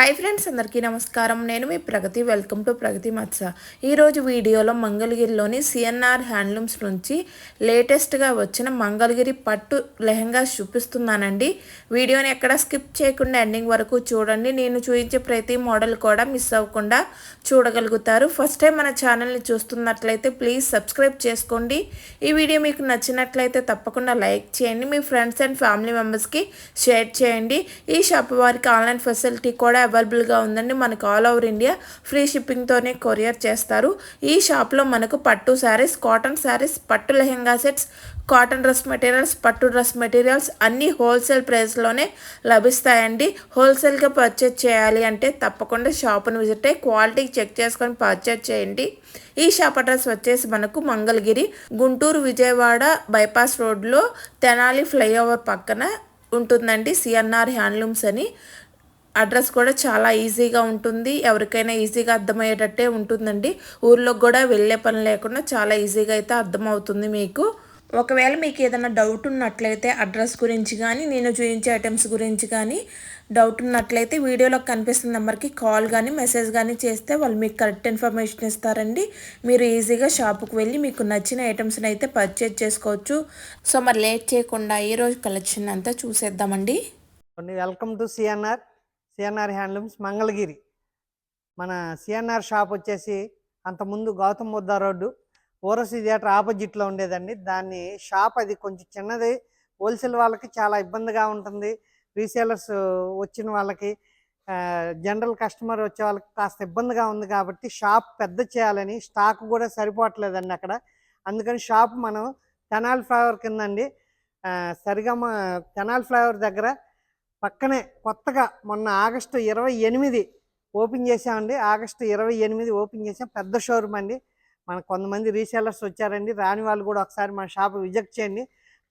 Hi friends అందరికీ నమస్కారం. నేను మీ ప్రగతి. వెల్కమ్ టు ప్రగతి మత్స. ఈరోజు వీడియోలో మంగళగిరిలోని సిఎన్ఆర్ హ్యాండ్లూమ్స్ నుంచి లేటెస్ట్గా వచ్చిన మంగళగిరి పట్టు లెహంగాస్ చూపిస్తున్నానండి. వీడియోని ఎక్కడ స్కిప్ చేయకుండా ఎండింగ్ వరకు చూడండి. నేను చూపించే ప్రతి మోడల్ కూడా మిస్ అవ్వకుండా చూడగలుగుతారు. ఫస్ట్ టైం మన ఛానల్ని చూస్తున్నట్లయితే ప్లీజ్ సబ్స్క్రైబ్ చేసుకోండి. ఈ వీడియో మీకు నచ్చినట్లయితే తప్పకుండా లైక్ చేయండి. మీ ఫ్రెండ్స్ అండ్ ఫ్యామిలీ మెంబర్స్కి షేర్ చేయండి. ఈ షాప్ వారికి ఆన్లైన్ ఫెసిలిటీ కూడా అవైలబుల్గా ఉందండి. మనకు ఆల్ ఓవర్ ఇండియా ఫ్రీ షిప్పింగ్తోనే కొరియర్ చేస్తారు. ఈ షాప్లో మనకు పట్టు శారీస్ కాటన్ శారీస్ పట్టు lehenga sets cotton dress materials పట్టు డ్రెస్ మెటీరియల్స్ అన్నీ హోల్సేల్ ప్రైస్లోనే లభిస్తాయండి. హోల్సేల్గా పర్చేజ్ చేయాలి అంటే తప్పకుండా షాప్ను విజిట్ అయ్యి క్వాలిటీ చెక్ చేసుకొని పర్చేజ్ చేయండి. ఈ షాప్ అడ్రస్ వచ్చేసి మనకు మంగళగిరి గుంటూరు విజయవాడ బైపాస్ రోడ్లో తెనాలి ఫ్లైఓవర్ పక్కన ఉంటుందండి. సిఎన్ఆర్ హ్యాండ్లూమ్స్ అని. అడ్రస్ కూడా చాలా ఈజీగా ఉంటుంది. ఎవరికైనా ఈజీగా అర్థమయ్యేటట్టే ఉంటుందండి. ఊర్లో కూడా వెళ్ళే పని లేకుండా చాలా ఈజీగా అయితే అర్థమవుతుంది మీకు. ఒకవేళ మీకు ఏదైనా డౌట్ ఉన్నట్లయితే అడ్రస్ గురించి కానీ నేను చూపించే ఐటమ్స్ గురించి కానీ డౌట్ ఉన్నట్లయితే వీడియోలో కనిపిస్తున్న నెంబర్కి కాల్ కానీ మెసేజ్ కానీ చేస్తే వాళ్ళు మీకు కరెక్ట్ ఇన్ఫర్మేషన్ ఇస్తారండి. మీరు ఈజీగా షాప్కి వెళ్ళి మీకు నచ్చిన ఐటమ్స్ని అయితే పర్చేజ్ చేసుకోవచ్చు. సో మరి లేట్ చేయకుండా ఈరోజు కలెక్షన్ అంతా చూసేద్దామండి. Welcome to CNR CNR handlooms Mangalagiri. మన సిఎన్ఆర్ షాప్ వచ్చేసి అంతకుముందు గౌతమ్ బుద్ధ రోడ్డు. ఓరసి థియేటర్ ఆపోజిట్లో ఉండేదండి. దాన్ని షాప్ అది కొంచెం చిన్నది. హోల్సేల్ వాళ్ళకి చాలా ఇబ్బందిగా ఉంటుంది. రీసేలర్స్ వచ్చిన వాళ్ళకి జనరల్ కస్టమర్ వచ్చే వాళ్ళకి కాస్త ఇబ్బందిగా ఉంది కాబట్టి షాప్ పెద్ద చేయాలని స్టాక్ కూడా సరిపోవట్లేదండి అక్కడ. అందుకని షాప్ మనం తెనాలి ఫ్లైఓవర్ కిందండి. ఆ, సరిగమ తెనాలి ఫ్లవర్ దగ్గర పక్కనే కొత్తగా మొన్న ఆగస్టు ఇరవై ఎనిమిది ఓపెన్ చేసామండి ఆగస్టు ఇరవై ఎనిమిది ఓపెన్ చేసాం పెద్ద షోరూమ్ అండి. మన కొంతమంది రీసేలర్స్ వచ్చారండి. రాని వాళ్ళు కూడా ఒకసారి మన షాప్ విజిట్ చేయండి.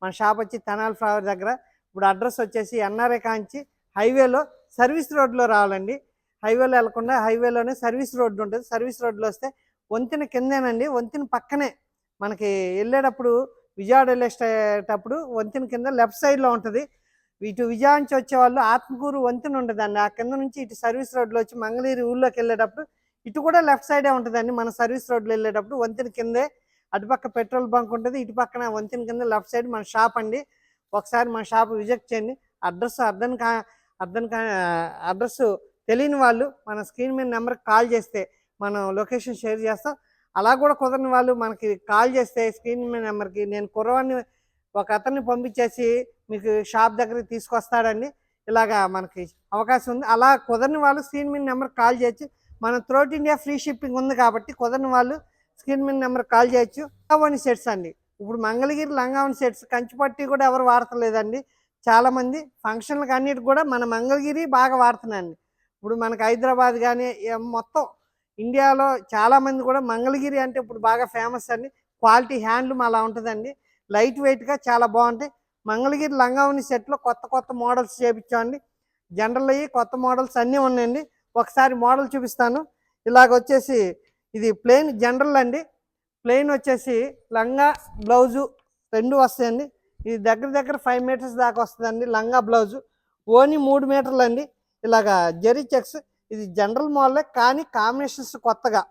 మన షాప్ వచ్చి తెనాలి ఫ్లవర్ దగ్గర. ఇప్పుడు అడ్రస్ వచ్చేసి ఎన్ఆర్ఏ కాంచి హైవేలో సర్వీస్ రోడ్లో రావాలండి. హైవేలో వెళ్ళకుండా హైవేలోనే సర్వీస్ రోడ్డు ఉంటుంది. సర్వీస్ రోడ్లో వస్తే వంతెన కిందేనండి. వంతెన పక్కనే మనకి వెళ్ళేటప్పుడు విజయవాడ వెళ్ళేటప్పుడు వంతెన కింద లెఫ్ట్ సైడ్లో ఉంటుంది. ఇటు విజయవాడ నుంచి వచ్చే వాళ్ళు ఆత్మకూరు వంతెన ఉంటుందండి ఆ కింద నుంచి ఇటు సర్వీస్ రోడ్లో వచ్చి మంగళగిరి ఊళ్ళోకి వెళ్ళేటప్పుడు ఇటు కూడా లెఫ్ట్ సైడే ఉంటుందండి మన సర్వీస్ రోడ్లో వెళ్ళేటప్పుడు. వంతెన కిందే అటుపక్క పెట్రోల్ బంక్ ఉంటుంది ఇటు పక్కన వంతెన కింద లెఫ్ట్ సైడ్ మన షాప్ అండి. ఒకసారి మన షాప్ విజిట్ చేయండి. అడ్రస్ అర్థం కా అర్థం కా అడ్రస్ తెలియని వాళ్ళు మన స్క్రీన్ మీద నెంబర్కి కాల్ చేస్తే మనం లొకేషన్ షేర్ చేస్తాం. అలా కూడా కుదరని వాళ్ళు మనకి కాల్ చేస్తే స్క్రీన్ మీద నెంబర్కి నేను కుర్రవాడిని ఒక అతన్ని పంపించేసి మీకు షాప్ దగ్గరికి తీసుకొస్తాడండి. ఇలాగా మనకి అవకాశం ఉంది. అలా కుదరని వాళ్ళు స్క్రీన్ మీద నెంబర్ కాల్ చేయొచ్చు. మన త్రోట్ ఇండియా ఫ్రీ షిప్పింగ్ ఉంది కాబట్టి కుదరని వాళ్ళు స్క్రీన్ మీద నెంబర్ కాల్ చేయొచ్చు. లంగావని సెట్స్ అండి. ఇప్పుడు మంగళగిరి లంగావని సెట్స్ కంచిపట్టి కూడా ఎవరు వాడతలేదండి. చాలామంది ఫంక్షన్లకు అన్నిటి కూడా మన మంగళగిరి బాగా వాడుతున్నారండి. ఇప్పుడు మనకి హైదరాబాద్ కానీ మొత్తం ఇండియాలో చాలా మంది కూడా మంగళగిరి అంటే ఇప్పుడు బాగా ఫేమస్ అండి. క్వాలిటీ హ్యాండ్లూమ్ అలా ఉంటుందండి. లైట్ వెయిట్గా చాలా బాగుంటాయి. మంగళగిరి లంగావని సెట్లో కొత్త కొత్త మోడల్స్ చేపించామండి. జనరల్ అయ్యి కొత్త మోడల్స్ అన్నీ ఉన్నాయండి. ఒకసారి మోడల్ చూపిస్తాను. ఇలాగ వచ్చేసి ఇది ప్లెయిన్ జనరల్ అండి. ప్లెయిన్ వచ్చేసి లంగా బ్లౌజు రెండు వస్తాయండి. ఇది దగ్గర దగ్గర ఫైవ్ మీటర్స్ దాకా వస్తుందండి లంగా బ్లౌజు. ఓన్లీ మూడు మీటర్లు అండి. ఇలాగా జెరీ చెక్స్. ఇది జనరల్ మోడలే కానీ కాంబినేషన్స్ కొత్తగా.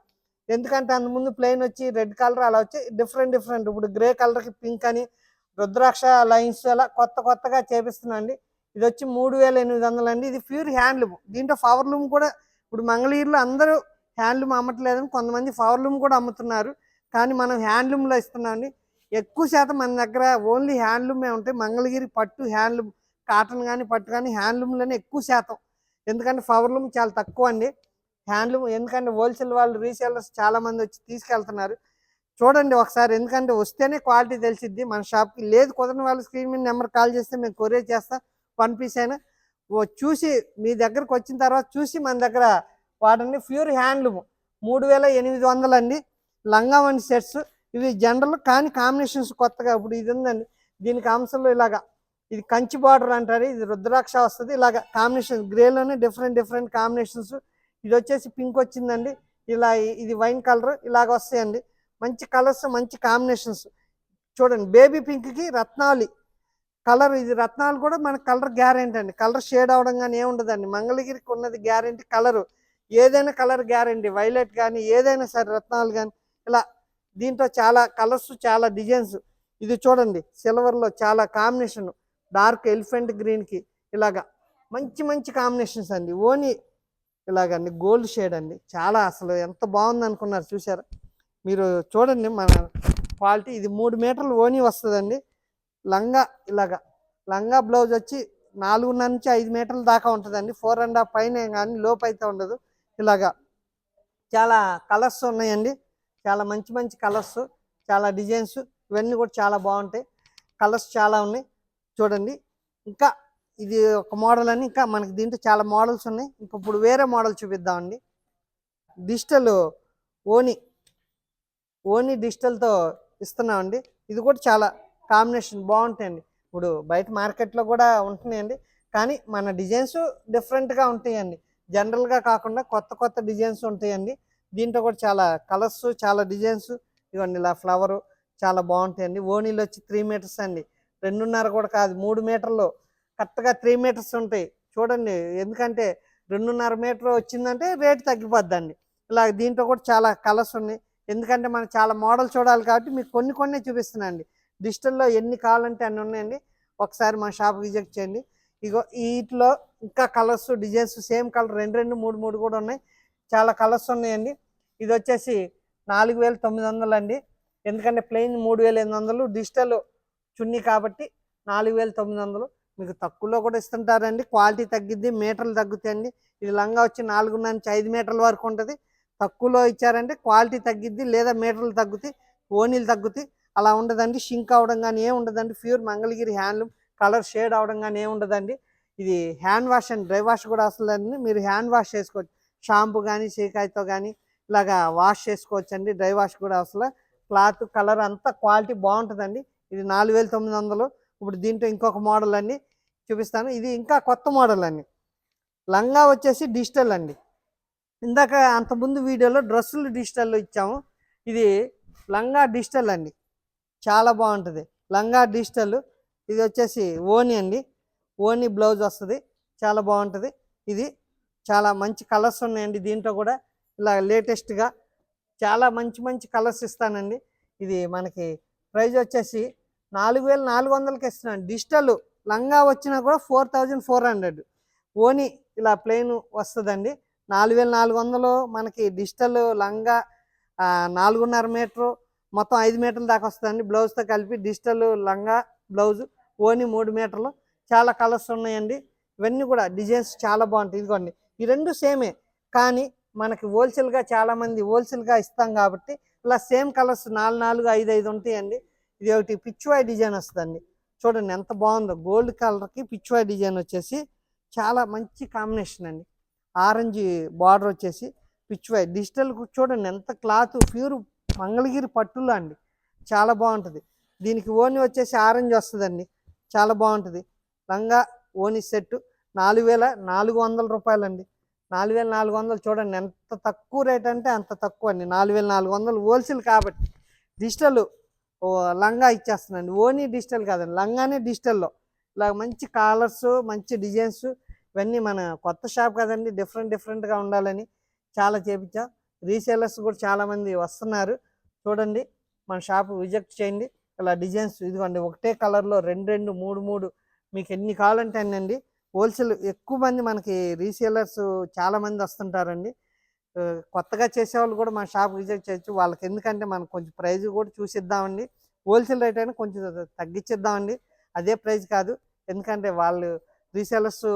ఎందుకంటే అంత ముందు ప్లెయిన్ వచ్చి రెడ్ కలర్ అలా వచ్చి డిఫరెంట్ డిఫరెంట్. ఇప్పుడు గ్రే కలర్కి పింక్ అని రుద్రాక్ష లైన్స్ అలా కొత్త కొత్తగా చేపిస్తున్నాండి ఇది వచ్చి మూడు వేల ఎనిమిది వందలు అండి. ఇది ప్యూర్ హ్యాండ్లూమ్ దీంట్లో పవర్ లూమ్ కూడా ఇప్పుడు మంగళగిరిలో అందరూ హ్యాండ్లూమ్ అమ్మట్లేదని కొంతమంది పవర్ లూమ్ కూడా అమ్ముతున్నారు. కానీ మనం హ్యాండ్లూమ్లో ఇస్తున్నామండి. ఎక్కువ శాతం మన దగ్గర ఓన్లీ హ్యాండ్లూమే ఉంటాయి. మంగళగిరి పట్టు హ్యాండ్లూమ్ కాటన్ కానీ పట్టు కానీ హ్యాండ్లూమ్లోనే ఎక్కువ శాతం. ఎందుకంటే పవర్ లూమ్ చాలా తక్కువ అండి. హ్యాండ్లూమ్ ఎందుకంటే హోల్సేల్ వాళ్ళు రీసేలర్స్ చాలామంది వచ్చి తీసుకెళ్తున్నారు. చూడండి ఒకసారి ఎందుకంటే వస్తేనే క్వాలిటీ తెలిసిద్ది. మన షాప్కి లేదు కుదరని వాళ్ళు స్క్రీన్ మీద నెంబర్ కాల్ చేస్తే మేము కొరియర్ చేస్తాం వన్ పీస్ అయినా. ఓ చూసి మీ దగ్గరకు వచ్చిన తర్వాత చూసి మన దగ్గర వాటర్ని ప్యూర్ హ్యాండ్లూమ్. మూడు వేల ఎనిమిది వందలు అండి. వంటి సెట్స్. ఇవి జనరల్ కానీ కాంబినేషన్స్ కొత్తగా ఇప్పుడు ఇది ఉందండి. దీనికి అంశంలో ఇలాగా ఇది కంచి బార్డర్ అంటారు. ఇది రుద్రాక్ష వస్తుంది. ఇలాగ కాంబినేషన్ గ్రేలోనే డిఫరెంట్ డిఫరెంట్ కాంబినేషన్స్. ఇది వచ్చేసి పింక్ వచ్చిందండి. ఇలా ఇది వైన్ కలర్. ఇలాగ వస్తాయండి. మంచి కలర్స్ మంచి కాంబినేషన్స్. చూడండి బేబీ పింక్కి రత్నాలి. కలర్ ఇది రత్నాలు కూడా మన కలర్ గ్యారెంటీ అండి. కలర్ షేడ్ అవడం కానీ ఏముండదండి మంగళగిరికి ఉన్నది గ్యారెంటీ కలరు. ఏదైనా కలర్ గ్యారెంటీ. వైలెట్ కానీ ఏదైనా సరే రత్నాలు కానీ ఇలా దీంట్లో చాలా కలర్స్ చాలా డిజైన్స్. ఇది చూడండి సిల్వర్లో చాలా కాంబినేషన్. డార్క్ ఎలిఫెంట్ గ్రీన్కి ఇలాగా మంచి మంచి కాంబినేషన్స్ అండి. ఓని ఇలాగండి గోల్డ్ షేడ్ అండి. చాలా అసలు ఎంత బాగుంది అనుకున్నారు చూసారా మీరు చూడండి మన క్వాలిటీ. ఇది మూడు మీటర్లు ఓని వస్తుందండి. లంగా ఇలాగా. లంగా బ్లౌజ్ వచ్చి నాలుగున్నర నుంచి ఐదు మీటర్ల దాకా ఉంటుందండి. ఫోర్ అండ్ హాఫ్ పైన కానీ లోపు అయితే ఉండదు. ఇలాగా చాలా కలర్స్ ఉన్నాయండి. చాలా మంచి మంచి కలర్స్ చాలా డిజైన్స్ ఇవన్నీ కూడా చాలా బాగుంటాయి. కలర్స్ చాలా ఉన్నాయి. చూడండి. ఇంకా ఇది ఒక మోడల్ అని ఇంకా మనకి దీంట్లో చాలా మోడల్స్ ఉన్నాయి. ఇంకా ఇప్పుడు వేరే మోడల్ చూపిద్దామండి. డిజిటల్ ఓని ఓన్లీ డిజిటల్తో ఇస్తున్నామండి. ఇది కూడా చాలా కాంబినేషన్ బాగుంటాయండి. ఇప్పుడు బయట మార్కెట్లో కూడా ఉంటున్నాయండి. కానీ మన డిజైన్స్ డిఫరెంట్గా ఉంటాయండి. జనరల్గా కాకుండా కొత్త కొత్త డిజైన్స్ ఉంటాయండి. దీంట్లో కూడా చాలా కలర్స్ చాలా డిజైన్స్ ఇవన్నీ ఇలా ఫ్లవరు చాలా బాగుంటాయండి. ఓనీలు వచ్చి త్రీ మీటర్స్ అండి. రెండున్నర కూడా కాదు మూడు మీటర్లు. కరెక్ట్గా త్రీ మీటర్స్ ఉంటాయి. చూడండి ఎందుకంటే రెండున్నర మీటర్ వచ్చిందంటే రేటు తగ్గిపోద్దండి. ఇలా దీంట్లో కూడా చాలా కలర్స్ ఉన్నాయి. ఎందుకంటే మనం చాలా మోడల్ చూడాలి కాబట్టి మీకు కొన్ని కొన్ని చూపిస్తున్నాండి డిజిటల్లో ఎన్ని కావాలంటే అన్ని ఉన్నాయండి. ఒకసారి మా షాప్ విజిట్ చేయండి. ఇగో వీటిలో ఇంకా కలర్స్ డిజైన్స్ సేమ్ కలర్ రెండు రెండు మూడు మూడు కూడా ఉన్నాయి. చాలా కలర్స్ ఉన్నాయండి. ఇది వచ్చేసి నాలుగు వేల తొమ్మిది వందలు అండి. ఎందుకంటే ప్లెయిన్ మూడు వేల ఎనిమిది వందలు డిజిటల్ చున్నీ కాబట్టి నాలుగు వేల తొమ్మిది వందలు. మీకు తక్కువలో కూడా ఇస్తుంటారండి. క్వాలిటీ తగ్గిద్ది మీటర్లు తగ్గుతాయండి. ఇది లంగా వచ్చి నాలుగున్నర నుంచి ఐదు మీటర్ల వరకు ఉంటుంది. తక్కువలో ఇచ్చారంటే క్వాలిటీ తగ్గిద్ది లేదా మీటర్లు తగ్గుతాయి ఓనీలు తగ్గుతాయి. అలా ఉండదండి. షింక్ అవడం కానీ ఏం ఉండదండి. Pure Mangalagiri handloom. Colour shade అవడం కానీ ఏం ఉండదండి. ఇది hand wash and dry wash కూడా వస్తుందండి మీరు హ్యాండ్ వాష్ చేసుకోవచ్చు. షాంపూ కానీ చీకాయతో కానీ ఇలాగా వాష్ చేసుకోవచ్చు అండి డ్రై వాష్ కూడా అసలు క్లాత్ కలర్ అంతా క్వాలిటీ బాగుంటుందండి. ఇది నాలుగు వేల తొమ్మిది వందలు. ఇప్పుడు దీంట్లో ఇంకొక మోడల్ అండి. చూపిస్తాను. ఇది ఇంకా కొత్త మోడల్ అండి. లంగా వచ్చేసి డిజిటల్ అండి. ఇందాక అంతకుముందు వీడియోలో డ్రెస్సులు డిజిటల్లో ఇచ్చాము. ఇది లంగా డిజిటల్ అండి. చాలా బాగుంటుంది. లంగా డిజిటల్. ఇది వచ్చేసి ఓని అండి. ఓని బ్లౌజ్ వస్తుంది. చాలా బాగుంటుంది. ఇది చాలా మంచి కలర్స్ ఉన్నాయండి దీంట్లో కూడా. ఇలా లేటెస్ట్గా చాలా మంచి మంచి కలర్స్ ఇస్తానండి. ఇది మనకి ప్రైజ్ వచ్చేసి నాలుగు వేల నాలుగు వందలకి ఇస్తున్నాను. డిజిటల్ లంగా వచ్చినా కూడా ఫోర్ థౌజండ్ ఫోర్ హండ్రెడ్. ఓని ఇలా ప్లెయిన్ వస్తుందండి. నాలుగు వేల నాలుగు వందలు మనకి డిజిటల్ లంగా నాలుగున్నర మీటరు మొత్తం ఐదు మీటర్ల దాకా వస్తుందండి. బ్లౌజ్తో కలిపి డిజిటల్ లంగా బ్లౌజ్ ఓని మూడు మీటర్లు. చాలా కలర్స్ ఉన్నాయండి. ఇవన్నీ కూడా డిజైన్స్ చాలా బాగుంటాయి. ఇదిగోండి. ఈ రెండు సేమే కానీ మనకి హోల్సేల్గా చాలామంది హోల్సేల్గా ఇస్తాం కాబట్టి ఇలా సేమ్ కలర్స్ నాలుగు నాలుగు ఐదు ఐదు ఉంటాయండి. ఇది ఒకటి పిచ్చువాయి డిజైన్ వస్తుందండి. చూడండి ఎంత బాగుందో. గోల్డ్ కలర్కి పిచ్చువాయి డిజైన్ వచ్చేసి చాలా మంచి కాంబినేషన్ అండి. ఆరెంజ్ బార్డర్ వచ్చేసి పిచ్చువాయి డిజిటల్ చూడండి ఎంత క్లాత్ ప్యూర్ మంగళగిరి పట్టులో అండి. చాలా బాగుంటుంది. దీనికి ఓని వచ్చేసి ఆరెంజ్ వస్తుందండి. చాలా బాగుంటుంది. లంగా ఓని సెట్ నాలుగు వేల నాలుగు వందల రూపాయలండి. నాలుగు వేల నాలుగు వందలు చూడండి ఎంత తక్కువ రేట్ అంటే అంత తక్కువ అండి. నాలుగు వేల నాలుగు వందలు హోల్సేల్ కాబట్టి డిజిటల్ ఓ లంగా ఇచ్చేస్తుందండి. ఓనీ డిజిటల్ కాదండి. లంగానే డిజిటల్లో. ఇలా మంచి కలర్స్ మంచి డిజైన్స్ ఇవన్నీ మన కొత్త షాప్ కదండి డిఫరెంట్ డిఫరెంట్గా ఉండాలని చాలా చేపించాం. రీసేలర్స్ కూడా చాలామంది వస్తున్నారు. చూడండి మన షాప్ విజిట్ చేయండి. ఇలా డిజైన్స్ ఇదిగోండి ఒకటే కలర్లో రెండు రెండు మూడు మూడు. మీకు ఎన్ని కావాలంటే అన్ని అండి. హోల్సేల్ ఎక్కువ మంది మనకి రీసేలర్స్ చాలామంది వస్తుంటారండి. కొత్తగా చేసేవాళ్ళు కూడా మన షాప్ విజిట్ చేయొచ్చు. వాళ్ళకి ఎందుకంటే మనం కొంచెం ప్రైజ్ కూడా చూసిద్దామండి. హోల్సేల్ రేట్ అయినా కొంచెం తగ్గించిద్దామండి అదే ప్రైజ్ కాదు. ఎందుకంటే వాళ్ళు రీసేలర్స్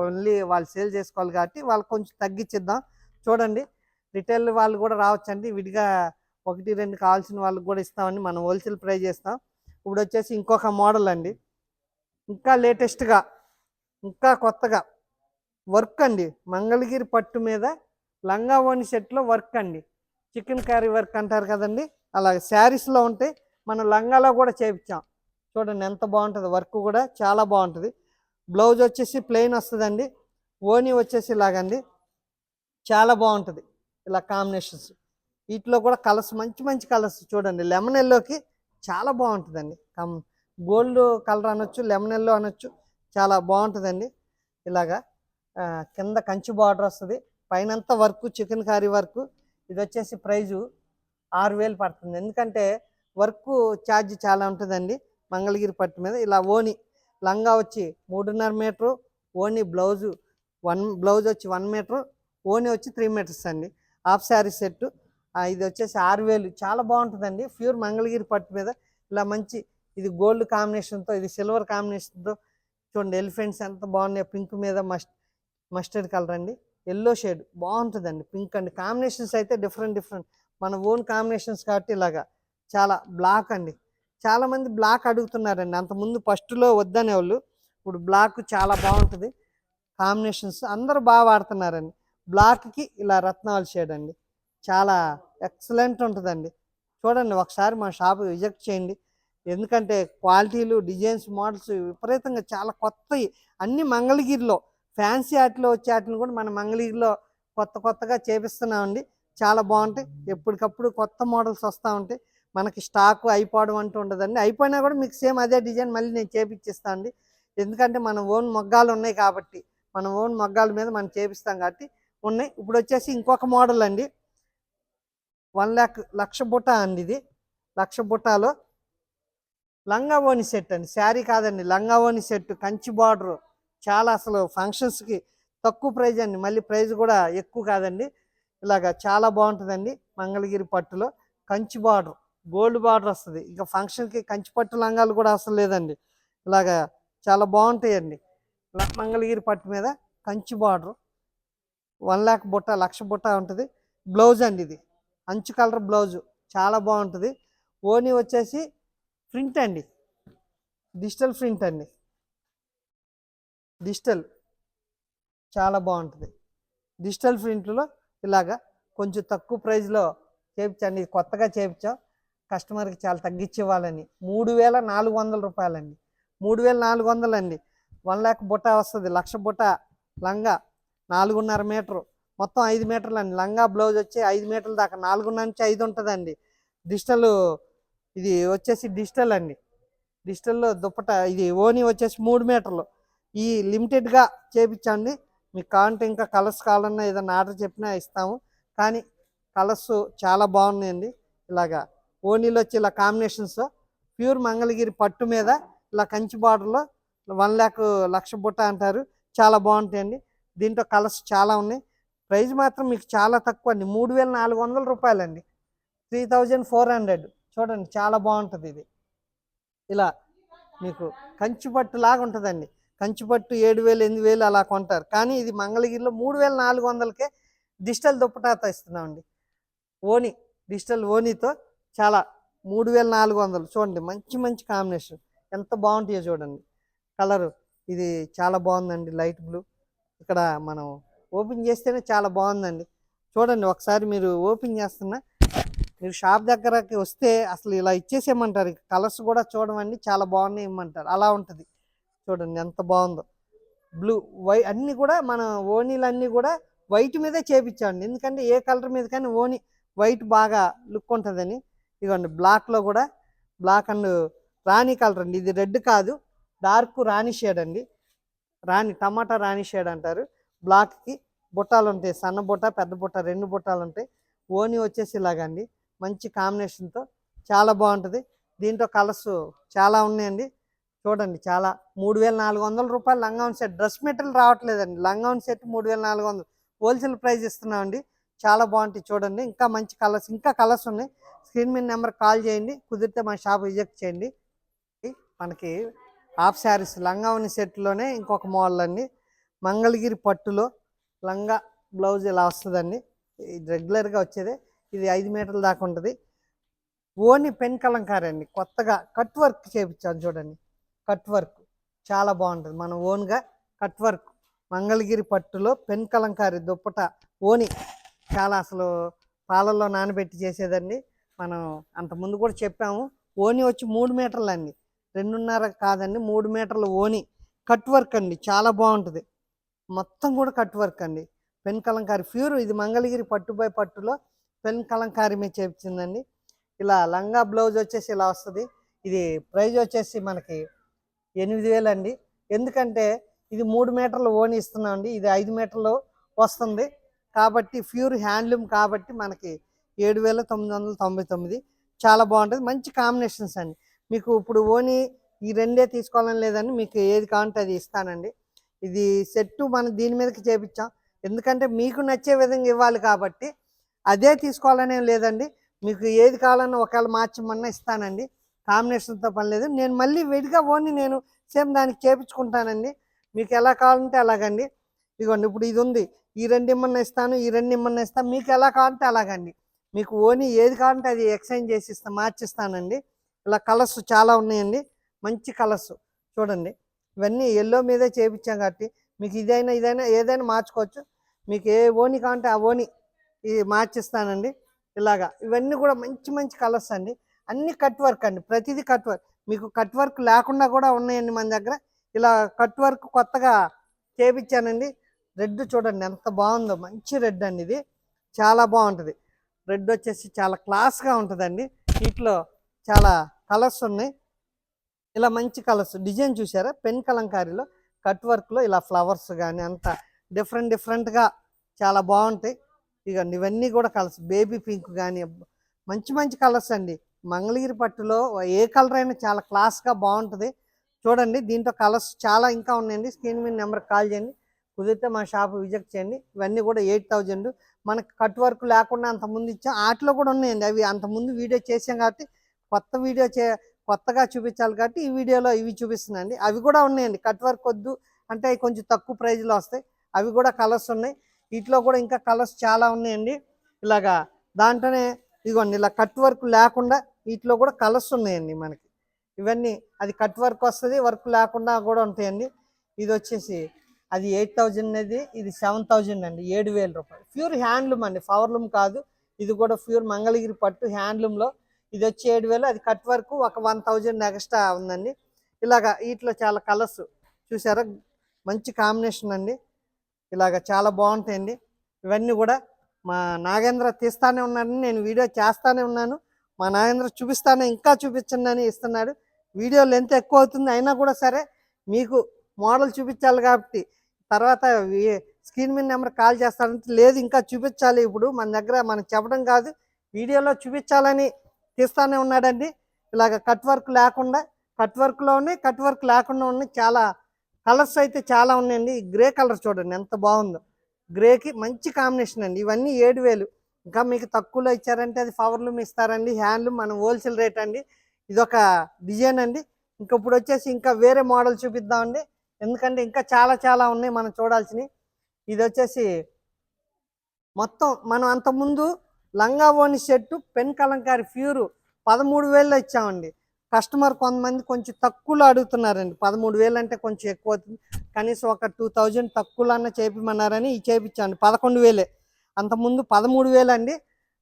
ఓన్లీ వాళ్ళు సేల్ చేసుకోవాలి కాబట్టి వాళ్ళకి కొంచెం తగ్గించిద్దాం. చూడండి రిటైల్ వాళ్ళు కూడా రావచ్చండి. విడిగా ఒకటి రెండు కావాల్సిన వాళ్ళకి కూడా ఇస్తామండి. మనం హోల్సేల్ ప్రైజ్ చేస్తాం. ఇప్పుడు వచ్చేసి ఇంకొక మోడల్ అండి. ఇంకా లేటెస్ట్గా ఇంకా కొత్తగా వర్క్ అండి. మంగళగిరి పట్టు మీద లంగా ఓని సెట్లో వర్క్ అండి. చికెన్ కర్రీ వర్క్ అంటారు కదండి. అలా శారీస్లో ఉంటాయి మనం లంగాలో కూడా చేయించాం. చూడండి ఎంత బాగుంటుంది. వర్క్ కూడా చాలా బాగుంటుంది. బ్లౌజ్ వచ్చేసి ప్లెయిన్ వస్తుందండి. ఓని వచ్చేసి ఇలాగండి. చాలా బాగుంటుంది. ఇలా కాంబినేషన్స్ వీటిలో కూడా కలర్స్ మంచి మంచి కలర్స్ చూడండి. లెమన్ ఎల్లోకి చాలా బాగుంటుందండి. కమ్ గోల్డ్ కలర్ అనొచ్చు లెమన్ ఎల్లో అనొచ్చు చాలా బాగుంటుందండి. ఇలాగా కింద కంచి బార్డర్ వస్తుంది. పైనంతా వర్క్ చికెన్ కర్రీ వర్క్. ఇది వచ్చేసి ప్రైజు ఆరు వేలు పడుతుంది. ఎందుకంటే వర్క్ ఛార్జ్ చాలా ఉంటుందండి. మంగళగిరి పట్టు మీద. ఇలా ఓని లంగా వచ్చి మూడున్నర మీటరు ఓని బ్లౌజు వన్ బ్లౌజ్ వచ్చి వన్ మీటర్ ఓని వచ్చి త్రీ మీటర్స్ అండి. హాఫ్ శారీ సెట్ ఇది వచ్చేసి ఆరు వేలు. చాలా బాగుంటుందండి. ప్యూర్ మంగళగిరి పట్టు మీద. ఇలా మంచి ఇది గోల్డ్ కాంబినేషన్తో ఇది సిల్వర్ కాంబినేషన్తో చూడండి ఎలిఫెంట్స్ ఎంత బాగున్నాయి. పింక్ మీద మస్ట్ మస్టర్డ్ కలర్ అండి. Yellow shade. బాగుంటుందండి పింక్ అండి. కాంబినేషన్స్ అయితే డిఫరెంట్ డిఫరెంట్. మన ఓన్ కాంబినేషన్స్ కాబట్టి ఇలాగా. చాలా బ్లాక్ అండి. చాలామంది బ్లాక్ అడుగుతున్నారండి. అంతకుముందు ఫస్ట్లో వద్దనే వాళ్ళు ఇప్పుడు బ్లాక్ చాలా బాగుంటుంది. కాంబినేషన్స్ అందరూ బాగా వాడుతున్నారండి. బ్లాక్కి ఇలా రత్నాలు చేయడండి చాలా ఎక్సలెంట్ ఉంటుందండి. చూడండి ఒకసారి మా షాప్ విజిట్ చేయండి. ఎందుకంటే క్వాలిటీలు డిజైన్స్ మోడల్స్ విపరీతంగా చాలా కొత్తవి అన్ని మంగళగిరిలో ఫ్యాన్సీ ఆటలో వచ్చే ఆటలు కూడా మన మంగళగిరిలో కొత్త కొత్తగా చేపిస్తున్నామండి. చాలా బాగుంటాయి. ఎప్పటికప్పుడు కొత్త మోడల్స్ వస్తూ ఉంటాయి. మనకి స్టాక్ అయిపోవడం అంటూ ఉండదండి. అయిపోయినా కూడా మీకు సేమ్ అదే డిజైన్ మళ్ళీ నేను చేపిచ్చిస్తాను అండి. ఎందుకంటే మన ఓన్ మొగ్గాలు ఉన్నాయి కాబట్టి మన ఓన్ మొగ్గాల మీద మనం చేపిస్తాం కాబట్టి ఉన్నాయి. ఇప్పుడు వచ్చేసి ఇంకొక మోడల్ అండి. వన్ ల్యాక్ లక్ష బుట్ట అండి ఇది. లక్ష బుట్టాలో లంగా ఓని సెట్ అండి. శారీ కాదండి లంగా ఓని సెట్ కంచి బార్డర్ చాలా అసలు ఫంక్షన్స్కి తక్కువ ప్రైజ్ అండి. మళ్ళీ ప్రైజ్ కూడా ఎక్కువ కాదండి. ఇలాగా చాలా బాగుంటుందండి మంగళగిరి పట్టులో. కంచి బార్డర్ గోల్డ్ బార్డర్ వస్తుంది. ఇంకా ఫంక్షన్కి కంచిపట్టు లంగాలు కూడా అసలు లేదండి. ఇలాగా చాలా బాగుంటాయండి. ల- మంగళగిరి పట్టు మీద కంచి బార్డర్. వన్ ల్యాక్ బుట్ట లక్ష బుట్ట ఉంటుంది. బ్లౌజ్ అండి ఇది. అంచు కలర్ బ్లౌజ్. చాలా బాగుంటుంది. ఓని వచ్చేసి ప్రింట్ అండి. డిజిటల్ ప్రింట్ అండి. డిజిటల్. చాలా బాగుంటుంది. డిజిటల్ ప్రింట్లో ఇలాగా కొంచెం తక్కువ ప్రైస్లో చేయించండి కొత్తగా చేయించాం కస్టమర్కి చాలా తగ్గించి ఇవ్వాలని మూడు వేల నాలుగు వందల రూపాయలండి. మూడు వేల నాలుగు వందలండి. వన్ ల్యాక్ బుట్ట వస్తుంది లక్ష బుట్ట లంగా నాలుగున్నర మీటరు. మొత్తం ఐదు మీటర్లు అండి లంగా బ్లౌజ్ వచ్చి ఐదు మీటర్ల దాకా నాలుగున్నర నుంచి ఐదు ఉంటుందండి. డిజిటల్ ఇది వచ్చేసి డిజిటల్ అండి. డిజిటల్లో దుప్పట ఇది ఓని వచ్చేసి మూడు మీటర్లు. ఈ లిమిటెడ్గా చేపించండి మీకు కావాలంటే ఇంకా కలర్స్ కావాలన్నా ఏదైనా ఆర్డర్ చెప్పినా ఇస్తాము. కానీ కలర్స్ చాలా బాగున్నాయండి. ఇలాగా ఓనీలో వచ్చి ఇలా కాంబినేషన్స్ ప్యూర్ మంగళగిరి పట్టు మీద ఇలా కంచి బార్డర్లో వన్ ల్యాక్ లక్ష బుట్ట అంటారు. చాలా బాగుంటాయండి. దీంట్లో కలర్స్ చాలా ఉన్నాయి. ప్రైస్ మాత్రం మీకు చాలా తక్కువ అండి. మూడు వేల నాలుగు వందల రూపాయలండి. Three thousand four hundred. చూడండి చాలా బాగుంటుంది ఇది. ఇలా మీకు కంచి పట్టు లాగా ఉంటుందండి. కంచి పట్టు ఏడు వేలు ఎనిమిది వేలు అలా కొంటారు. కానీ ఇది మంగళగిరిలో మూడు వేల నాలుగు వందలకే డిజిటల్ దుప్పటాతో ఇస్తున్నామండి ఓని డిజిటల్ ఓనీతో చాలా మూడు వేల నాలుగు వందలు. చూడండి మంచి మంచి కాంబినేషన్ ఎంత బాగుంటాయో చూడండి. కలరు ఇది చాలా బాగుందండి లైట్ బ్లూ ఇక్కడ మనం ఓపెన్ చేస్తేనే చాలా బాగుందండి. చూడండి ఒకసారి మీరు ఓపెన్ చేస్తున్నా మీరు షాప్ దగ్గరకి వస్తే అసలు ఇలా ఇచ్చేసేయమంటారు. కలర్స్ కూడా చూడమండి చాలా బాగున్నాయి ఇమ్మంటారు. అలా ఉంటుంది. చూడండి ఎంత బాగుందో. బ్లూ వై అన్నీ కూడా మన ఓనీలు అన్నీ కూడా వైట్ మీదే చేపించండి. ఎందుకంటే ఏ కలర్ మీద కానీ ఓనీ వైట్ బాగా లుక్ ఉంటుందని. ఇదిగోండి బ్లాక్లో కూడా బ్లాక్ అండ్ రాణి కలర్ అండి. ఇది రెడ్ కాదు డార్క్ రాణి షేడ్ అండి. రాణి టమాటా రాణి షేడ్ అంటారు. బ్లాక్కి బుట్టాలు ఉంటాయి సన్న బుట్ట పెద్ద బుట్ట రెండు బుట్టాలు ఉంటాయి. ఓని వచ్చేసి ఇలాగండి మంచి కాంబినేషన్తో చాలా బాగుంటుంది. దీంట్లో కలర్స్ చాలా ఉన్నాయండి. చూడండి చాలా మూడు వేల నాలుగు వందల రూపాయలు లంగావన్ సెట్. డ్రెస్ మెటీరియల్ రావట్లేదండి. లంగావన్ సెట్ మూడు వేల నాలుగు వందలు. హోల్సేల్ ప్రైస్ ఇస్తున్నామండి. చాలా బాగుంటాయి చూడండి. ఇంకా మంచి కలర్స్ ఇంకా కలర్స్ ఉన్నాయి. స్క్రీన్ మీద నెంబర్ కాల్ చేయండి కుదిరితే మా షాప్ విజిట్ చేయండి. మనకి హాఫ్ శారీస్ లంగావని సెట్లోనే ఇంకొక మోడల్ అండి. మంగళగిరి పట్టులో లంగా బ్లౌజ్ ఇలా వస్తుందండి. ఇది రెగ్యులర్గా వచ్చేది. ఇది ఐదు మీటర్ల దాకా ఉంటుంది. ఓని పెన్ కలంకారీ అండి. కొత్తగా కట్ వర్క్ చేయించాను చూడండి. కట్ వర్క్ చాలా బాగుంటుంది. మనం ఓన్గా కట్ వర్క్ మంగళగిరి పట్టులో పెన్ కలంకారీ దుప్పట ఓని చాలా అసలు పాలల్లో నానబెట్టి చేసేదండి. మనం అంతకుముందు కూడా చెప్పాము ఓని వచ్చి మూడు మీటర్లు అండి రెండున్నర కాదండి మూడు మీటర్లు ఓని. కట్ వర్క్ అండి చాలా బాగుంటుంది. మొత్తం కూడా కట్ వర్క్ అండి. పెన్ కలంకారీ ప్యూర్ ఇది మంగళగిరి పట్టుబై పట్టులో పెన్ కలంకారీ మీద చేపించిందండి. ఇలా లంగా బ్లౌజ్ వచ్చేసి ఇలా వస్తుంది. ఇది ప్రైజ్ వచ్చేసి మనకి ఎనిమిది వేలు అండి. ఎందుకంటే ఇది మూడు మీటర్లు ఓని ఇస్తున్నాం అండి ఇది ఐదు మీటర్లు వస్తుంది. కాబట్టి ప్యూర్ హ్యాండ్లూమ్ కాబట్టి మనకి ఏడు వేల తొమ్మిది వందల తొంభై తొమ్మిది. చాలా బాగుంటుంది. మంచి కాంబినేషన్స్ అండి. మీకు ఇప్పుడు ఓని ఈ రెండే తీసుకోవాలని లేదని మీకు ఏది కావాలంటే అది ఇస్తానండి. ఇది సెట్టు మనం దీని మీదకి చేపించాం. ఎందుకంటే మీకు నచ్చే విధంగా ఇవ్వాలి కాబట్టి అదే తీసుకోవాలనే లేదండి. మీకు ఏది కావాలన్నా ఒకవేళ మార్చమన్నా ఇస్తానండి. కాంబినేషన్తో పని లేదు. నేను మళ్ళీ విడిగా ఓని నేను సేమ్ దానికి చేపించుకుంటానండి. మీకు ఎలా కావాలంటే అలాగండి. ఇదిగోండి ఇప్పుడు ఇది ఉంది. ఈ రెండు ఇమ్మన్నా ఇస్తాను ఈ రెండు ఇమ్మన్నా ఇస్తాను. మీకు ఎలా కావాలంటే అలాగండి. మీకు ఓనీ ఏది కావాలంటే అది ఎక్స్చేంజ్ చేసి ఇస్తా మార్చిస్తానండి. ఇలా కలర్స్ చాలా ఉన్నాయండి. మంచి కలర్స్ చూడండి. ఇవన్నీ ఎల్లో మీదే చేపించాం కాబట్టి మీకు ఇదైనా ఇదైనా ఏదైనా మార్చుకోవచ్చు. మీకు ఏ ఓని కావాలంటే ఆ ఓని ఇది మార్చిస్తానండి. ఇలాగా. ఇవన్నీ కూడా మంచి మంచి కలర్స్ అండి. అన్ని కట్ వర్క్ అండి. ప్రతిదీ కట్ వర్క్. మీకు కట్ వర్క్ లేకుండా కూడా ఉన్నాయండి మన దగ్గర. ఇలా కట్ వర్క్ కొత్తగా చేపించానండి. రెడ్ చూడండి ఎంత బాగుందో. మంచి రెడ్ అండి ఇది. చాలా బాగుంటుంది. రెడ్ వచ్చేసి చాలా క్లాస్గా ఉంటుందండి. వీటిలో చాలా కలర్స్ ఉన్నాయి. ఇలా మంచి కలర్స్. డిజైన్ చూసారా పెన్ కలంకారీలో కట్ వర్క్లో ఇలా ఫ్లవర్స్ కానీ అంత డిఫరెంట్ డిఫరెంట్గా చాలా బాగుంటాయి. ఇక ఇవన్నీ కూడా కలర్స్. బేబీ పింక్ కానీ మంచి మంచి కలర్స్ అండి. మంగళగిరి పట్టులో ఏ కలర్ అయినా చాలా క్లాస్గా బాగుంటుంది. చూడండి దీంట్లో కలర్స్ చాలా ఇంకా ఉన్నాయండి. స్క్రీన్ మీద నెంబర్కి కాల్ చేయండి. కుదిరితే మా షాప్ విజిట్ చేయండి. ఇవన్నీ కూడా ఎయిట్ థౌజండ్ మనకి కట్ వర్క్ లేకుండా అంత ముందు ఇచ్చాం వాటిలో కూడా ఉన్నాయండి. అవి అంత ముందు వీడియో చేసాం కాబట్టి కొత్త వీడియో చే కొత్తగా చూపించాలి కాబట్టి ఈ వీడియోలో ఇవి చూపిస్తున్నాయండి అవి కూడా ఉన్నాయండి. కట్ వర్క్ వద్దు అంటే కొంచెం తక్కువ ప్రైజ్లో వస్తాయి. అవి కూడా కలర్స్ ఉన్నాయి. వీటిలో కూడా ఇంకా కలర్స్ చాలా ఉన్నాయండి. ఇలాగా దాంట్లోనే ఇదిగోండి ఇలా కట్ వర్క్ లేకుండా వీటిలో కూడా కలర్స్ ఉన్నాయండి మనకి. ఇవన్నీ అది కట్ వర్క్ వస్తుంది వర్క్ లేకుండా కూడా ఉంటాయండి. ఇది వచ్చేసి అది ఎయిట్ థౌజండ్ అనేది ఇది సెవెన్ థౌజండ్ అండి ఏడు వేల రూపాయలు. ప్యూర్ హ్యాండ్లూమ్ అండి పవర్లూమ్ కాదు. ఇది కూడా ప్యూర్ మంగళగిరి పట్టు హ్యాండ్లూమ్లో. ఇది వచ్చి ఏడు వేలు అది కట్ వర్క్ ఒక వన్ థౌజండ్ ఎక్స్ట్రా ఉందండి. ఇలాగా వీటిలో చాలా కలర్స్ చూసారా? మంచి కాంబినేషన్ అండి. ఇలాగ చాలా బాగుంటాయండి. ఇవన్నీ కూడా మా నాగేంద్ర తీస్తానే ఉన్నాడని నేను వీడియో చేస్తానే ఉన్నాను. మా నాగేంద్ర చూపిస్తానే ఇంకా చూపించండి అని ఇస్తున్నాడు. వీడియో లెంత్ ఎక్కువ అవుతుంది అయినా కూడా సరే మీకు మోడల్ చూపించాలి కాబట్టి తర్వాత స్క్రీన్ మీద నెంబర్ కాల్ చేస్తానంటే లేదు ఇంకా చూపించాలి. ఇప్పుడు మన దగ్గర మనకు చెప్పడం కాదు. వీడియోలో చూపించాలని తీస్తానే ఉన్నాడండి. ఇలాగ కట్ వర్క్ లేకుండా కట్ వర్క్లో ఉన్నాయి కట్ వర్క్ లేకుండా ఉన్నాయి చాలా కలర్స్ అయితే చాలా ఉన్నాయండి. గ్రే కలర్ చూడండి ఎంత బాగుందో. గ్రేకి మంచి కాంబినేషన్ అండి. ఇవన్నీ ఏడు వేలు. ఇంకా మీకు తక్కువలో ఇచ్చారంటే అది పవర్లూమ్ ఇస్తారండి. హ్యాండ్లూమ్ మనం హోల్సేల్ రేట్ అండి. ఇది ఒక డిజైన్ అండి. ఇంకా ఇప్పుడు వచ్చేసి ఇంకా వేరే మోడల్ చూపిద్దామండి. ఎందుకంటే ఇంకా చాలా చాలా ఉన్నాయి మనం చూడాల్సినవి. ఇది వచ్చేసి మొత్తం మనం అంతకుముందు లంగా ఓని షర్టు పెన్ కలంకారి ఫ్యూరు పదమూడు వేలు ఇచ్చామండి. కస్టమర్ కొంతమంది కొంచెం తక్కువలో అడుగుతున్నారండి. పదమూడు వేలు అంటే కొంచెం ఎక్కువ అవుతుంది. కనీసం ఒక టూ థౌజండ్ తక్కువలో అన్న చేపిమన్నారని ఇది చేపించాండి పదకొండు వేలే. అంతకుముందు పదమూడు వేలు అండి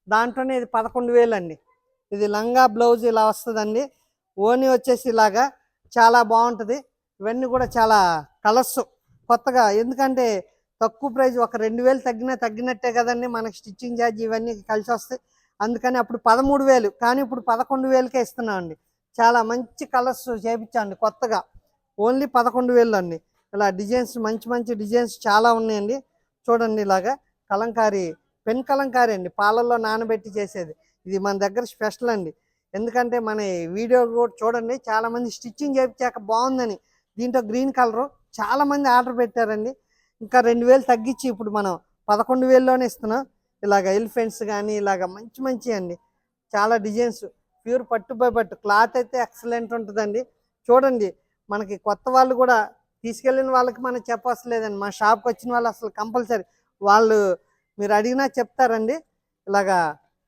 దాంట్లోనే ఇది పదకొండు వేలు అండి ఇది లంగా బ్లౌజ్ ఇలా వస్తుందండి. ఓని వచ్చేసి ఇలాగా చాలా బాగుంటుంది. ఇవన్నీ కూడా చాలా కలర్స్ కొత్తగా. ఎందుకంటే తక్కువ ప్రైజ్ ఒక రెండు వేలు తగ్గినా తగ్గినట్టే కదండి మనకి స్టిచ్చింగ్ ఛార్జ్ ఇవన్నీ కలిసి వస్తాయి. అందుకని అప్పుడు పదమూడు వేలు కానీ ఇప్పుడు పదకొండు వేలకే ఇస్తున్నామండి. చాలా మంచి కలర్స్ చేపించండి కొత్తగా. ఓన్లీ పదకొండు వేలు అండి. ఇలా డిజైన్స్ మంచి మంచి డిజైన్స్ చాలా ఉన్నాయండి. చూడండి ఇలాగా. కలంకారీ పెన్ కలంకారీ అండి. పాలల్లో నానబెట్టి చేసేది. ఇది మన దగ్గర స్పెషల్ అండి. ఎందుకంటే మన వీడియో కూడా చూడండి. చాలామంది స్టిచ్చింగ్ చేయించాక బాగుందని దీంట్లో గ్రీన్ కలరు చాలామంది ఆర్డర్ పెట్టారండి. ఇంకా రెండు వేలు తగ్గించి ఇప్పుడు మనం పదకొండు వేల్లోనే ఇస్తున్నాం. ఇలాగ ఎలిఫెంట్స్ కానీ ఇలాగ మంచి మంచి అండి. చాలా డిజైన్స్ ప్యూర్ పట్టు బై పట్టు. క్లాత్ అయితే ఎక్సలెంట్ ఉంటుందండి. చూడండి మనకి కొత్త వాళ్ళు కూడా తీసుకెళ్ళిన వాళ్ళకి మనం చెప్పవసలేదండి మా షాప్కి వచ్చిన వాళ్ళు అసలు కంపల్సరీ. వాళ్ళు మీరు అడిగినా చెప్తారండి. ఇలాగా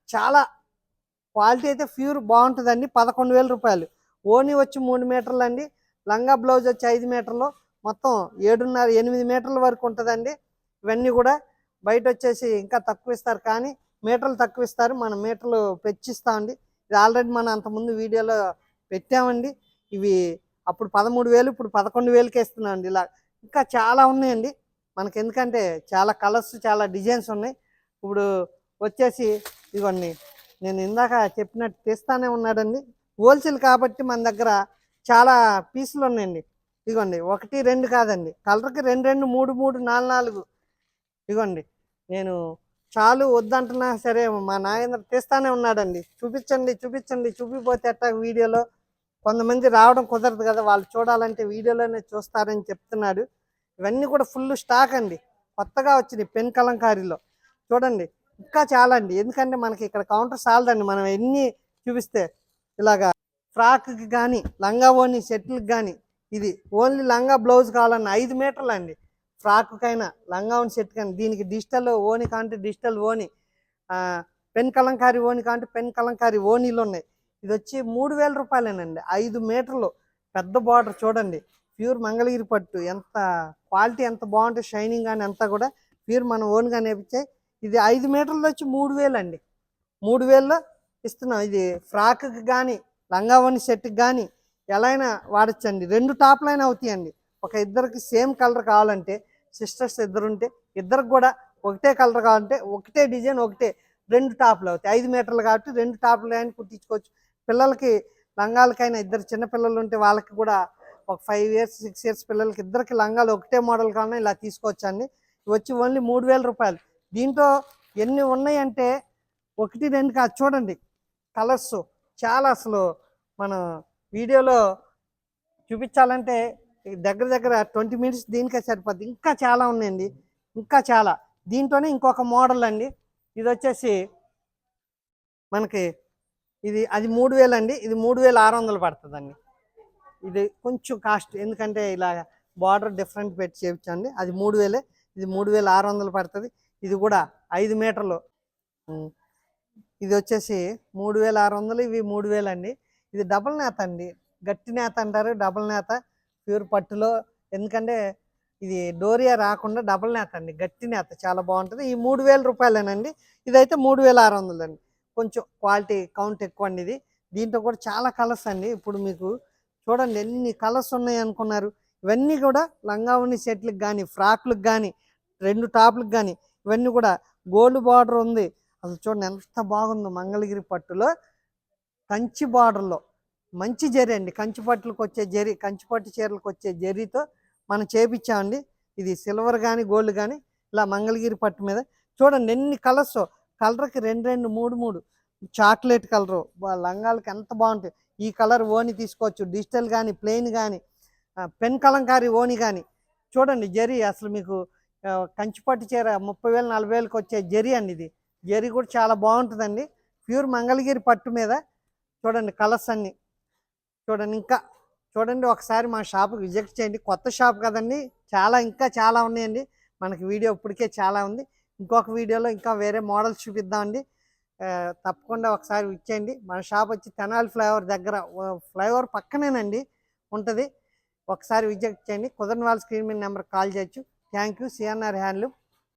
చాలా క్వాలిటీ అయితే ప్యూర్ బాగుంటుందండి. పదకొండు వేల రూపాయలు. ఓని వచ్చి మూడు మీటర్లు అండి లంగా బ్లౌజ్ వచ్చి ఐదు మీటర్లు మొత్తం ఏడున్నర ఎనిమిది మీటర్ల వరకు ఉంటుందండి. ఇవన్నీ కూడా బయట వచ్చేసి ఇంకా తక్కువ ఇస్తారు. కానీ మీటర్లు తక్కువ ఇస్తారు. మనం మీటర్లు పెంచిస్తామండి ఇది ఆల్రెడీ మనం అంతకుముందు వీడియోలో పెట్టామండి. ఇవి అప్పుడు పదమూడు వేలు ఇప్పుడు పదకొండు వేలకి ఇస్తున్నాం అండి ఇలా. ఇంకా చాలా ఉన్నాయండి. మనకి ఎందుకంటే చాలా కలర్స్ చాలా డిజైన్స్ ఉన్నాయి. ఇప్పుడు వచ్చేసి ఇవన్నీ నేను ఇందాక చెప్పినట్టు తీస్తానే ఉన్నాడండి. హోల్సేల్ కాబట్టి మన దగ్గర చాలా పీసులు ఉన్నాయండి. ఇదిగోండి ఒకటి రెండు కాదండి. కలర్కి రెండు రెండు మూడు మూడు నాలుగు నాలుగు. ఇదిగోండి నేను చాలు వద్దంటున్నా సరే మా నాగేంద్ర తీస్తానే ఉన్నాడండి. చూపించండి చూపించండి చూపిపోతే ఎట్టా వీడియోలో? కొంతమంది రావడం కుదరదు కదా వాళ్ళు చూడాలంటే వీడియోలోనే చూస్తారని చెప్తున్నాడు. ఇవన్నీ కూడా ఫుల్ స్టాక్ అండి. కొత్తగా వచ్చినాయి పెన్ కలంకారీలో. చూడండి ఇంకా చాలా అండి. ఎందుకంటే మనకి ఇక్కడ కౌంటర్ చాలదండి. మనం ఎన్ని చూపిస్తే ఇలాగా ఫ్రాక్కి కానీ లంగా ఓని సెట్లకి కానీ ఇది ఓన్లీ లంగా బ్లౌజ్ కావాలన్న ఐదు మీటర్లు అండి. ఫ్రాక్కైనా లంగా ఓని సెట్ కానీ దీనికి డిజిటల్ ఓని కాంటే డిజిటల్ ఓని పెన్ కలంకారీ ఓని కాంటే పెన్ కలంకారీ ఓనీలు ఉన్నాయి. ఇది వచ్చి మూడు వేల రూపాయలేనండి. ఐదు మీటర్లు పెద్ద బార్డర్ చూడండి. ప్యూర్ మంగళగిరి పట్టు ఎంత క్వాలిటీ ఎంత బాగుంటుంది షైనింగ్ కానీ అంతా కూడా ప్యూర్ మనం ఓన్గా నేర్పించాయి ఇది ఐదు మీటర్లు వచ్చి మూడు వేలు అండి మూడు వేల్లో ఇస్తున్నాం. ఇది ఫ్రాక్కి కానీ లంగావణి షర్ట్కి సెట్కి కానీ ఎలా అయినా వాడచ్చండి. రెండు టాప్లైనా అవుతాయండి. ఒక ఇద్దరికి సేమ్ కలర్ కావాలంటే సిస్టర్స్ ఇద్దరు ఉంటే ఇద్దరికి కూడా ఒకటే కలర్ కావాలంటే ఒకటే డిజైన్ ఒకటే రెండు టాప్లు అవుతాయి. ఐదు మీటర్లు కాబట్టి రెండు టాప్లు అయినా కుట్టించుకోవచ్చు. పిల్లలకి లంగాలకైనా ఇద్దరు చిన్న పిల్లలు ఉంటే వాళ్ళకి కూడా ఒక ఫైవ్ ఇయర్స్ సిక్స్ ఇయర్స్ పిల్లలకి ఇద్దరికి లంగాలు ఒకటే మోడల్ కావాలన్నా ఇలా తీసుకోవచ్చు అండి వచ్చి ఓన్లీ మూడు వేల రూపాయలు. దీంట్లో ఎన్ని ఉన్నాయంటే ఒకటి రెండు కాదు. చూడండి కలర్స్ చాలా అసలు మనం వీడియోలో చూపించాలంటే దగ్గర దగ్గర ట్వంటీ మినిట్స్ దీనికే సరిపోద్ది. ఇంకా చాలా ఉన్నాయండి. ఇంకా చాలా. దీంట్లోనే ఇంకొక మోడల్ అండి. ఇది వచ్చేసి మనకి ఇది అది మూడు వేలు అండి. ఇది మూడు వేల ఆరు వందలు పడుతుందండి. ఇది కొంచెం కాస్ట్ ఎందుకంటే ఇలా బార్డర్ డిఫరెంట్ పెట్టి చేయించండి. అది మూడు వేలే. ఇది మూడు వేల ఆరు వందలు పడుతుంది. ఇది కూడా ఐదు మీటర్లు. ఇది వచ్చేసి మూడు వేల ఆరు వందలు. ఇవి మూడు వేలు అండి. ఇది డబుల్ నేత అండి. గట్టి నేత అంటారు డబుల్ నేత. ప్యూర్ పట్టులో. ఎందుకంటే ఇది డోరియా రాకుండా డబుల్ నేత అండి. గట్టి నేత చాలా బాగుంటుంది. ఈ మూడు వేల రూపాయలేనండి. ఇదైతే మూడు వేల ఆరు వందలండి. కొంచెం క్వాలిటీ కౌంట్ ఎక్కువ అండి ఇది. దీంట్లో కూడా చాలా కలర్స్ అండి. ఇప్పుడు మీకు చూడండి ఎన్ని కలర్స్ ఉన్నాయి అనుకున్నారు. ఇవన్నీ కూడా లంగావుని సెట్లకు కానీ ఫ్రాక్లకు కానీ రెండు టాప్లకు కానీ ఇవన్నీ కూడా గోల్డ్ బార్డర్ ఉంది. అసలు చూడండి ఎంత బాగుందో మంగళగిరి పట్టులో. కంచి బార్డర్లో. మంచి జరి అండి. కంచి పట్టులకు వచ్చే జరి కంచి పట్టు చీరలకు వచ్చే జరీతో మనం చేపించామండి ఇది సిల్వర్ కానీ గోల్డ్ కానీ ఇలా మంగళగిరి పట్టు మీద. చూడండి ఎన్ని కలర్స్. కలర్కి రెండు రెండు మూడు మూడు. Chocolate colour. లంగాలకి ఎంత బాగుంటాయి. ఈ కలర్ ఓని తీసుకోవచ్చు. డిజిటల్ కానీ ప్లెయిన్ కానీ పెన్ కలంకారీ ఓని కానీ చూడండి జరీ అసలు మీకు కంచిపట్టు చీర ముప్పై వేలు నలభై వేలకు వచ్చే జరీ అండి ఇది. జరీ కూడా చాలా బాగుంటుందండి. ప్యూర్ మంగళగిరి పట్టు మీద చూడండి కలర్స్ అన్ని. చూడండి ఇంకా చూడండి ఒకసారి మా షాప్కి విజిట్ చేయండి. కొత్త షాప్ కదండి. చాలా ఇంకా చాలా ఉన్నాయండి. మనకి వీడియో ఇప్పటికే చాలా ఉంది. ఇంకొక వీడియోలో ఇంకా వేరే మోడల్స్ చూపిద్దామండి. తప్పకుండా ఒకసారి ఇచ్చేయండి మన షాప్ వచ్చి తెనాలి ఫ్లైఓవర్ దగ్గర ఫ్లైఓవర్ పక్కనేనండి ఉంటుంది. ఒకసారి విజిట్ చేయండి. కుదరని వాళ్ళ స్క్రీన్ మీద నెంబర్ కాల్ చేయొచ్చు. Thank you. CNR handloom.